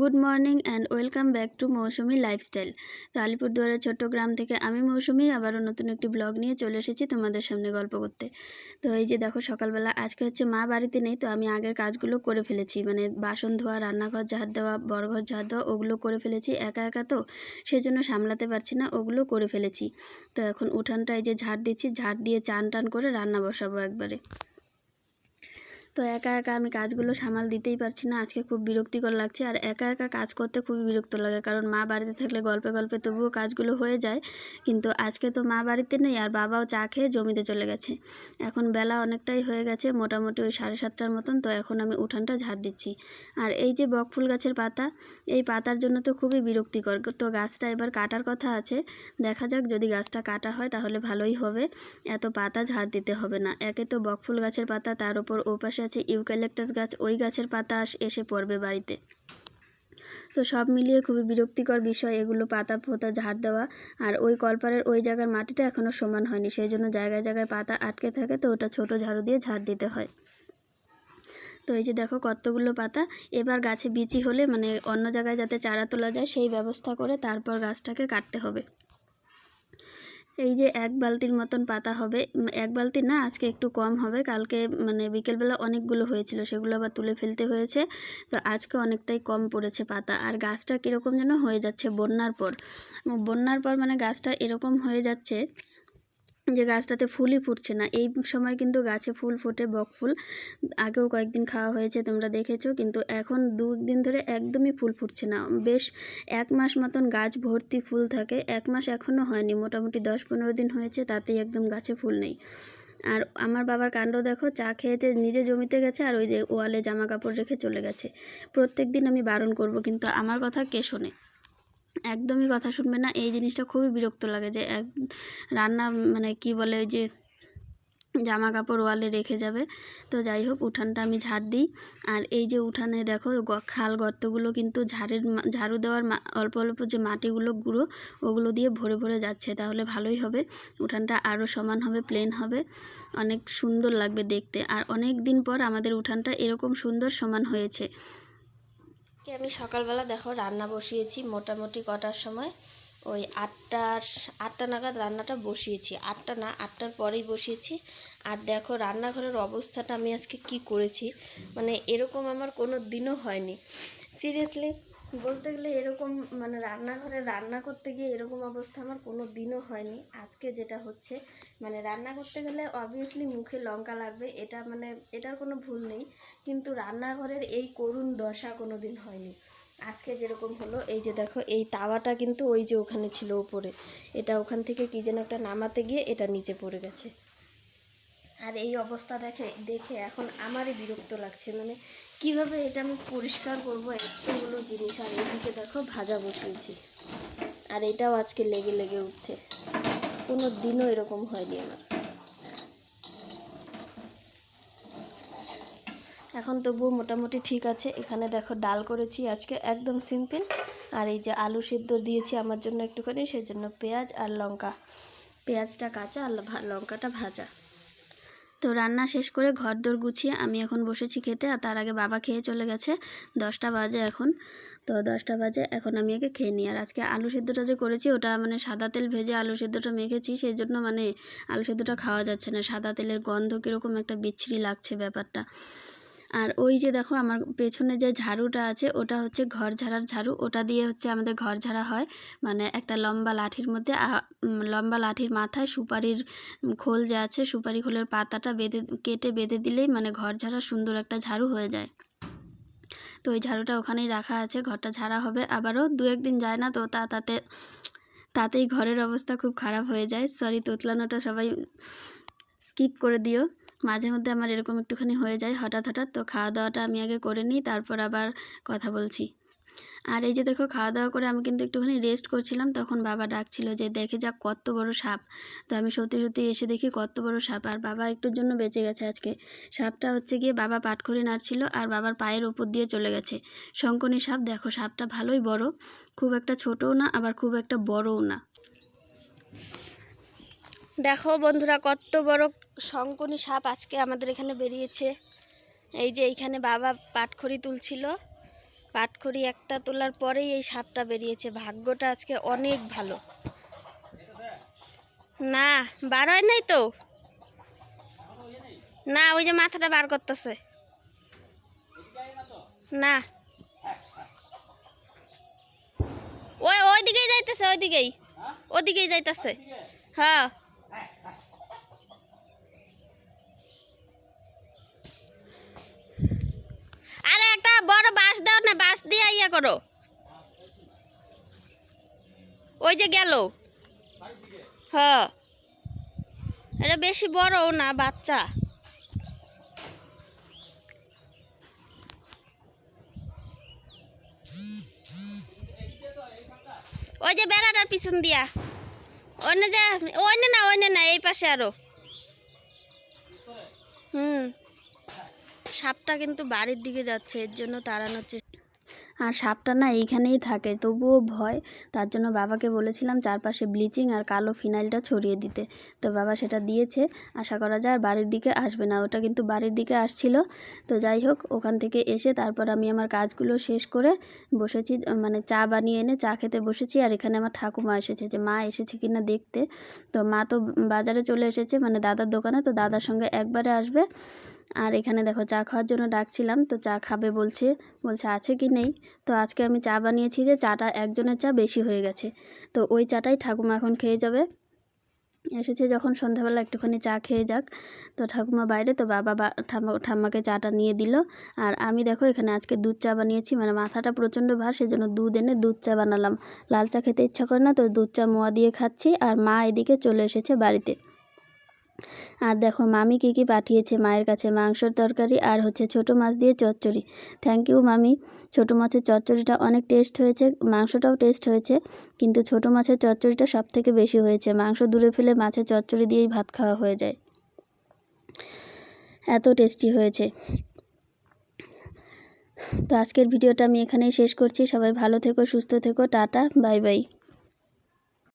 Good morning and welcome back to Mousumi lifestyle. তো আলিপুরদুয়ারের ছোট্ট গ্রাম থেকে আমি মৌসুমি আবারও নতুন একটি ব্লগ নিয়ে চলে এসেছি তোমাদের সামনে গল্প করতে। তো এই যে দেখো সকালবেলা, আজকে হচ্ছে মা বাড়িতে নেই, তো আমি আগের কাজগুলো করে ফেলেছি। মানে বাসন ধোয়া, রান্নাঘর ঝাড় দেওয়া বড়ঘর ঝাড় দেওয়া, ওগুলো করে ফেলেছি। একা একা তো সেজন্য সামলাতে পারছি না, ওগুলো করে ফেলেছি। তো এখন উঠানটা এই যে ঝাড় দিচ্ছি, ঝাড় দিয়ে চান টান করে রান্না বসাবো একবারে। তো একা একা আমি কাজগুলো সামাল দিতেই পারছি না। আজকে খুব বিরক্তিকর লাগছে আর একা একা কাজ করতে খুবই বিরক্ত লাগে। কারণ মা বাড়িতে থাকলে গল্পে গল্পে তবুও কাজগুলো হয়ে যায়। কিন্তু আজকে তো মা বাড়িতে নেই আর বাবাও চা খেয়ে জমিতে চলে গেছে। এখন বেলা অনেকটাই হয়ে গেছে, মোটামুটি ওই সাড়ে সাতটার মতন। তো এখন আমি উঠানটা ঝাড় দিচ্ছি। আর এই যে বকফুল গাছের পাতা, এই পাতার জন্য তো খুবই বিরক্তিকর। তো গাছটা এবার কাটার কথা আছে। দেখা যাক যদি গাছটা কাটা হয় তাহলে ভালোই হবে। এত পাতা ঝাড় দিতে হবে না। একে তো বকফুল গাছের পাতা, তার ওপর ওপাশে আছে ইউক্যালিপটাস গাছ, ওই গাছের পাতা এসে পড়বে বাড়িতে। তো সব মিলিয়ে খুবই বিরক্তিকর বিষয় এগুলো পাতা পোতা ঝাড় দেওয়া। আর ওই কলপারের ওই জায়গার মাটিটা এখনও সমান হয়নি, সেই জন্য জায়গায় জায়গায় পাতা আটকে থাকে তো ওটা ছোট ঝাড়ু দিয়ে ঝাড় দিতে হয়। তো এই যে দেখো কতগুলো পাতা, এবার গাছে বিচি হলে মানে অন্য জায়গায় যাতে চারা তোলা যায় সেই ব্যবস্থা করে তারপর গাছটাকে কাটতে হবে। এই যে এক বালতির মতন পাতা হবে এক বালতি না, আজকে একটু কম হবে, কালকে মানে বিকেলবেলা অনেকগুলো হয়েছিল, সেগুলো আবার তুলে ফেলতে হয়েছে। তো আজকে অনেকটাই কম পড়েছে পাতা। আর গাছটা কীরকম যেন হয়ে যাচ্ছে বন্যার পর। বন্যার পর মানে গাছটা এরকম হয়ে যাচ্ছে যে গাছটাতে ফুলই ফুটছে না। এই সময় কিন্তু গাছে ফুল ফোটে, বক ফুল। আগেও কয়েকদিন খাওয়া হয়েছে, তোমরা দেখেছ, কিন্তু এখন দু দিন ধরে একদমই ফুল ফুটছে না। বেশ এক মাস মতন গাছ ভর্তি ফুল থাকে, এক মাস এখনও হয়নি, মোটামুটি দশ পনেরো দিন হয়েছে, তাতেই একদম গাছে ফুল নেই। আর আমার বাবার কাণ্ড দেখো, চা খেয়েতে নিজে জমিতে গেছে, আর ওই যে ওয়ালে জামা কাপড় রেখে চলে গেছে। প্রত্যেক দিন আমি বারণ করব, কিন্তু আমার কথা কে শোনে? একদমই কথা শুনবে না। এই জিনিসটা খুবই বিরক্ত লাগে যে এক রান্না মানে কি বলে ওই যে জামা কাপড় ওয়ালে রেখে যাবে। তো যাই হোক, উঠানটা আমি ঝাড় দিই। আর এই যে উঠানে দেখো খাল গর্তগুলো কিন্তু ঝাড়ের ঝাড়ু দেওয়ার অল্প অল্প যে মাটিগুলো গুঁড়ো, ওগুলো দিয়ে ভরে ভরে যাচ্ছে। তাহলে ভালোই হবে। উঠানটা আরও সমান হবে প্লেন হবে। অনেক সুন্দর লাগবে দেখতে। আর অনেক দিন পর আমাদের উঠানটা এরকম সুন্দর সমান হয়েছে। আজকে আমি সকালবেলা দেখো রান্না বসিয়েছি মোটামুটি কটার সময়? ওই আটটার আটটা নাগাদ রান্নাটা বসিয়েছি। আটটা না, আটটার পরেই বসিয়েছি। আর দেখো রান্নাঘরের অবস্থাটা আমি আজকে কি করেছি? মানে এরকম আমার কোনো দিনও হয়নি। সিরিয়াসলি বলতে গেলে এরকম মানে রান্নাঘরে রান্না করতে গিয়ে এরকম অবস্থা আমার কোনো দিনও হয়নি। আজকে যেটা হচ্ছে মানে রান্না করতে গেলে অবভিয়াসলি মুখে লঙ্কা লাগবে, এটা মানে এটার কোনো ভুল নেই। কিন্তু রান্নাঘরের এই করুণ দশা কোনো দিন হয়নি। আজকে যেরকম হলো, এই যে দেখো, এই তাওয়াটা কিন্তু ওই যে ওখানে ছিল উপরে এটা ওখান থেকে কি যেন একটা নামাতে গিয়ে এটা নিচে পড়ে গেছে। আর এই অবস্থা দেখে দেখে এখন আমারই বিরক্ত লাগছে। মানে কীভাবে এটা আমি পরিষ্কার করব, এতগুলো জিনিস, আর এদিকে দেখো ভাজা বসিয়েছি। আর এটাও আজকে লেগে লেগে উঠছে। কোনো দিনও এরকম হয়নি আমার। এখন তবুও মোটামুটি ঠিক আছে। এখানে দেখো ডাল করেছি আজকে, একদম সিম্পল। আর এই যে আলু সিদ্ধ দিয়েছি আমার জন্য একটুখানি, সেই জন্য পেঁয়াজ আর লঙ্কা। পেঁয়াজটা কাঁচা আর লঙ্কাটা ভাজা। তো রান্না শেষ করে ঘর দোর গুছিয়ে আমি এখন বসেছি খেতে আর তার আগে বাবা খেয়ে চলে গেছে। দশটা বাজে এখন। তো দশটা বাজে, এখন আমি একে খেয়ে নিই। আর আজকে আলু সেদ্ধটা যে করেছি, ওটা মানে সাদা তেল ভেজে আলু সেদ্ধটা মেখেছি, সেই জন্য মানে আলু সেদ্ধটা খাওয়া যাচ্ছে না। সাদা তেলের গন্ধ কীরকম একটা বিচ্ছিরি লাগছে ব্যাপারটা। আর ওই যে দেখো আমার পেছনে যে ঝাড়ুটা আছে, ওটা হচ্ছে ঘর ঝাড়ার ঝাড়ু। ওটা দিয়ে হচ্ছে আমাদের ঘর ঝাড়া হয়। মানে একটা লম্বা লাঠির মধ্যে লম্বা লাঠির মাথায় সুপারির খোল যে আছে, সুপারি খোলের পাতাটা বেঁধে, কেটে বেঁধে দিলেই মানে ঘর ঝাড়া সুন্দর একটা ঝাড়ু হয়ে যায়। তো ওই ঝাড়ুটা ওখানেই রাখা আছে, ঘরটা ঝাড়া হবে। আবারও দু একদিন যায় না তো তা, তাতে, তাতেই ঘরের অবস্থা খুব খারাপ হয়ে যায়। সরি তোতলানোটা সবাই স্কিপ করে দিও। মাঝে মধ্যে আমার এরকম একটুখানি হয়ে যায় হঠাৎ হঠাৎ। তো খাওয়া দাওয়াটা আমি আগে করে নিই, তারপর আবার কথা বলছি। আর এই যে দেখো খাওয়া দাওয়া করে আমি কিন্তু একটুখানি রেস্ট করছিলাম। তখন বাবা ডাকছিল যে, দেখে যাক কত বড় সাপ। তো আমি সত্যি সত্যি এসে দেখি কত বড় সাপ। আর বাবা একটুর জন্য বেঁচে গেছে আজকে। সাপটা হচ্ছে গিয়ে বাবা পাটখড়ি নাড়ছিল আর বাবার পায়ের ওপর দিয়ে চলে গেছে। শঙ্কনী সাপ, দেখো, সাপটা ভালোই বড়। খুব একটা ছোটও না, আবার খুব একটা বড়ও না। দেখো বন্ধুরা, কত বড় শঙ্কনী সাপ আজকে আমাদের এখানে বেরিয়েছে। এই যে এইখানে বাবা পাটখড়ি তুলছিল। পাটখড়ি একটা তোলার পরেই এই সাপটা বেরিয়েছে। ভাগ্যটা আজকে অনেক ভালো। না, বার হয় নাই তো? না, ওই যে মাথাটা বার করতেছে। না। ওই ওই দিকেই যাইতেছে, ওইদিকেই। ওদিকেই যাইতেছে। হ্যাঁ আরে একটা বড় বাঁশ দাও না, বাঁশ দিয়ে ইয়া করো। ওই যে গেল। হ্যাঁ। এটা বেশি বড়ও না, বাচ্চা। ওই যে বেড়াটার পিছন দিয়া। অন্য যে অন্য না অন্য না, এই পাশে আরও। হুম। সাপটা কিন্তু বাড়ির দিকে যাচ্ছে, এর জন্য তাড়ানোর চেষ্টা আর সাপটা না এইখানেই থাকে, তবুও ভয়। তার জন্য বাবাকে বলেছিলাম চারপাশে ব্লিচিং আর কালো ফিনাইলটা ছড়িয়ে দিতে। তো বাবা সেটা দিয়েছে, আশা করা যায় বাড়ির দিকে আসবে না, ওটা কিন্তু বাড়ির দিকে আসছিল। তো যাই হোক, ওখান থেকে এসে তারপর আমি আমার কাজগুলো শেষ করে বসেছি মানে চা বানিয়ে এনে চা খেতে বসেছি। আর এখানে আমার ঠাকুমা এসেছে যে, মা এসেছে কিনা দেখতে? তো মা তো বাজারে চলে এসেছে মানে দাদার দোকানে, তো দাদার সঙ্গে একবারে আসবে। আর এখানে দেখো চা খাওয়ার জন্য ডাকছিলাম, তো চা খাবে বলছে বলছে আছে কি নেই? তো আজকে আমি চা বানিয়েছি যে চাটা একজনের চা বেশি হয়ে গেছে। তো ওই চাটাই ঠাকুমা এখন খেয়ে যাবে। এসেছে যখন সন্ধ্যাবেলা একটুখানি চা খেয়ে যাক। তো ঠাকুমা বাইরে, তো বাবা বা, ঠাম্মা, ঠাম্মাকে চাটা নিয়ে দিল। আর আমি দেখো এখানে আজকে দুধ চা বানিয়েছি মানে মাথাটা প্রচণ্ড ভার, সেজন্য দুধ এনে দুধ চা বানালাম। লাল চা খেতে ইচ্ছা করে না, তো দুধ চা মোয়া দিয়ে খাচ্ছি। আর মা এদিকে চলে এসেছে বাড়িতে। আর দেখো, মামি কী কী পাঠিয়েছে মায়ের কাছে? মাংসর তরকারি আর হচ্ছে ছোট মাছ দিয়ে চচ্চড়ি। থ্যাংক ইউ মামি। ছোট মাছের চচ্চড়িটা অনেক টেস্ট হয়েছে, মাংসটাও টেস্ট হয়েছে, কিন্তু ছোট মাছের চচ্চড়িটা সব থেকে বেশি হয়েছে। মাংস দূরে ফেলে মাছের চচ্চড়ি দিয়েই ভাত খাওয়া হয়ে যায়। এত টেস্টি হয়েছে। তো আজকের ভিডিওটা আমি এখানেই শেষ করছি। সবাই ভালো থেকো, সুস্থ থেকো, টাটা, বাই বাই।